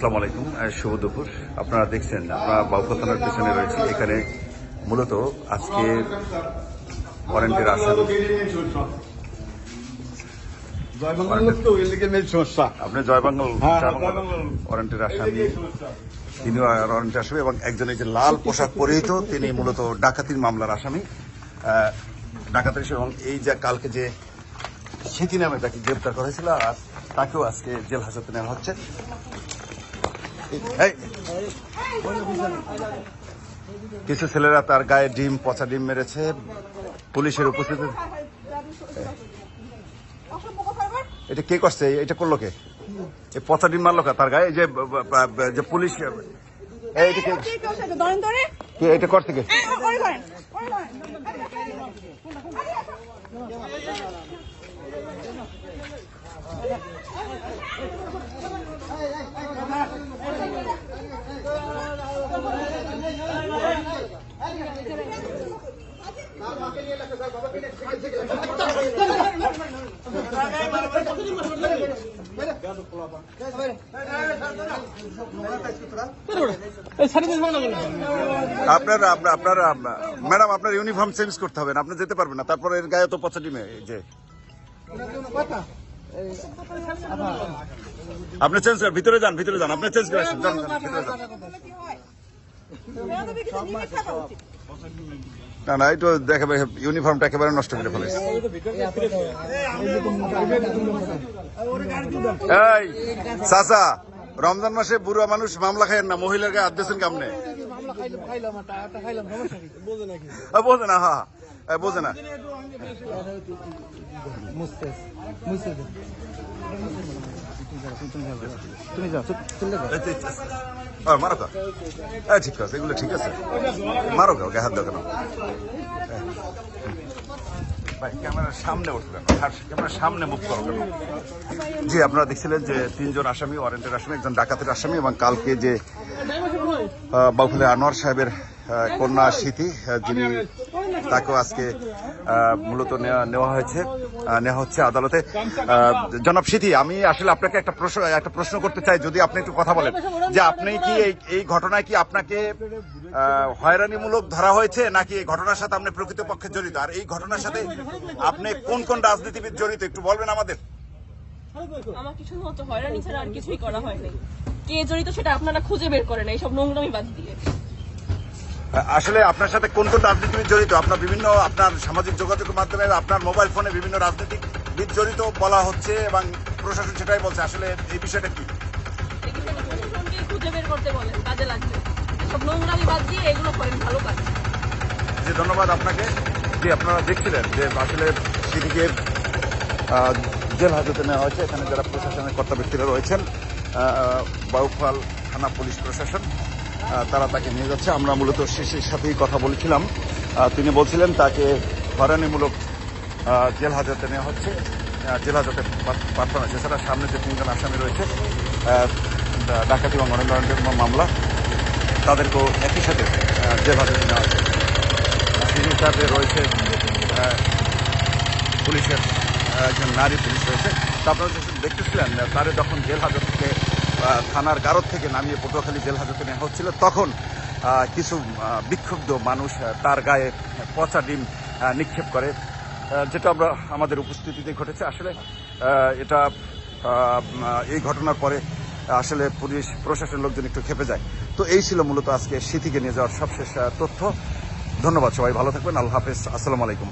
আসসালামু আলাইকুম শুভ দুপুর। আপনারা দেখছেন আমরা বাউফা থানার পেছনে রয়েছি। এখানে মূলত আজকে ওয়ারেন্টের সমস্যা। আপনি জয়বাঙ্গল জয়বাঙ্গল জয়বাঙ্গল। ওয়ারেন্টের আসামি তিনি ওয়ারেন্টের আসামি এবং একজন যে লাল পোশাক পরিহিত তিনি মূলত ডাকাতির মামলার আসামি। ডাকাতির এবং এই যে কালকে যে স্মৃতি নামে তাকে গ্রেপ্তার করা হয়েছিল আর তাকেও আজকে জেল হাজতে নেওয়া হচ্ছে। কিছু ছেলেরা তার গায়ে ডিম, পচা ডিম মেরেছে। পুলিশের উপস্থিতি এটা কে করছে? এটা করল কে? এই পচা ডিম মারলো কে? তার গায়ে? যে যে পুলিশ এটা করছে কে? আপনার আপনার ম্যাডাম আপনার ইউনিফর্ম চেঞ্জ করতে হবে আপনি যেতে পারবেন না তারপরে এর গায়ে তো পচাটি যে। আপনি চেঞ্জ করেন ভিতরে যান ভিতরে যান আপনি চেঞ্জ করে আসেন যান, যান, ভিতরে যান। না না ইউনিফর্মটা একেবারে নষ্ট করে ফেলেছে। এই চাচা রমজান মাসে বুড়া মানুষ মামলা খায় না মহিলার গায়ে হাত দিয়েছেন কেমনে? বোঝে না হ্যাঁ বোঝে না? মারো হ্যাঁ ঠিক আছে এগুলো ঠিক আছে। মারো গায়ে হাত দাও। ভাই ক্যামেরার সামনে সামনে জি আপনারা দেখছিলেন যে তিনজন আসামি ওয়ারেন্টের আসামি একজন ডাকাতের আসামি এবং কালকে যে আহ, বাউফুলে আনোয়ার সাহেবের কন্যা স্মৃতি যিনি তাকেও আজকে মূলত নেওয়া হয়েছে নেওয়া হচ্ছে আদালতে। জনাব স্মৃতি, আমি আসলে আপনাকে একটা প্রশ্ন একটা প্রশ্ন করতে চাই, যদি আপনি একটু কথা বলেন। যে আপনি কি এই এই ঘটনায় কি আপনাকে হয়রানিমূলক ধরা হয়েছে, নাকি এই ঘটনার সাথে আপনি প্রকৃতপক্ষে জড়িত? আর এই ঘটনার সাথে আপনি কোন কোন রাজনীতিবিদ জড়িত? একটু বলবেন আমাদের। আমাকে শুধুমাত্র হয়রানি ছাড়া আর কিছুই করা হয়নি। কে জড়িত সেটা আপনারা খুঁজে বের করেন, এইসব নোংরামি বাদ দিয়ে। আসলে আপনার সাথে কোন কোন রাজনীতিবিদ জড়িত? আপনার বিভিন্ন, আপনার সামাজিক যোগাযোগের মাধ্যমে, আপনার মোবাইল ফোনে বিভিন্ন রাজনৈতিক রাজনীতিবিদ জড়িত বলা হচ্ছে এবং প্রশাসন সেটাই বলছে। আসলে এই বিষয়টা কি? বাদ যে ধন্যবাদ আপনাকে। যে আপনারা দেখছিলেন যে আসলে সেদিকে জেল হাজতে নেওয়া হয়েছে। এখানে যারা প্রশাসনের কর্তা ব্যক্তিরা রয়েছেন বাউফাল থানা পুলিশ প্রশাসন। তারা তাকে নিয়ে যাচ্ছে। আমরা মূলত শেষের সাথেই কথা বলেছিলাম। তিনি বলছিলেন তাকে হয়রানিমূলক জেল হাজতে নেওয়া হচ্ছে। জেল হাজতে পাঠানো হয়েছে এছাড়া সামনে যে তিনজন আসামি রয়েছে ডাকাতি এবং অরণ্যের মামলা, তাদেরকেও একই সাথে জেল হাজতে নেওয়া হচ্ছে। তিনি সাথে রয়েছে পুলিশের একজন নারী পুলিশ রয়েছে। আপনারা দেখতেছিলেন তারে যখন জেল হাজত থেকে থানার গারদ থেকে নামিয়ে পটুয়াখালী জেল হাজতে নেওয়া হচ্ছিল। তখন কিছু বিক্ষুব্ধ মানুষ তার গায়ে পচা ডিম নিক্ষেপ করে। যেটা আমরা, আমাদের উপস্থিতিতে ঘটেছে। আসলে এটা এই ঘটনার পরে আসলে পুলিশ, প্রশাসনের লোকজন একটু খেপে যায়। তো এই ছিল মূলত আজকে স্মৃতিকে নিয়ে যাওয়ার সবশেষ তথ্য। ধন্যবাদ সবাই, ভালো থাকবেন। আল্লাহ হাফেজ। আসসালামু আলাইকুম।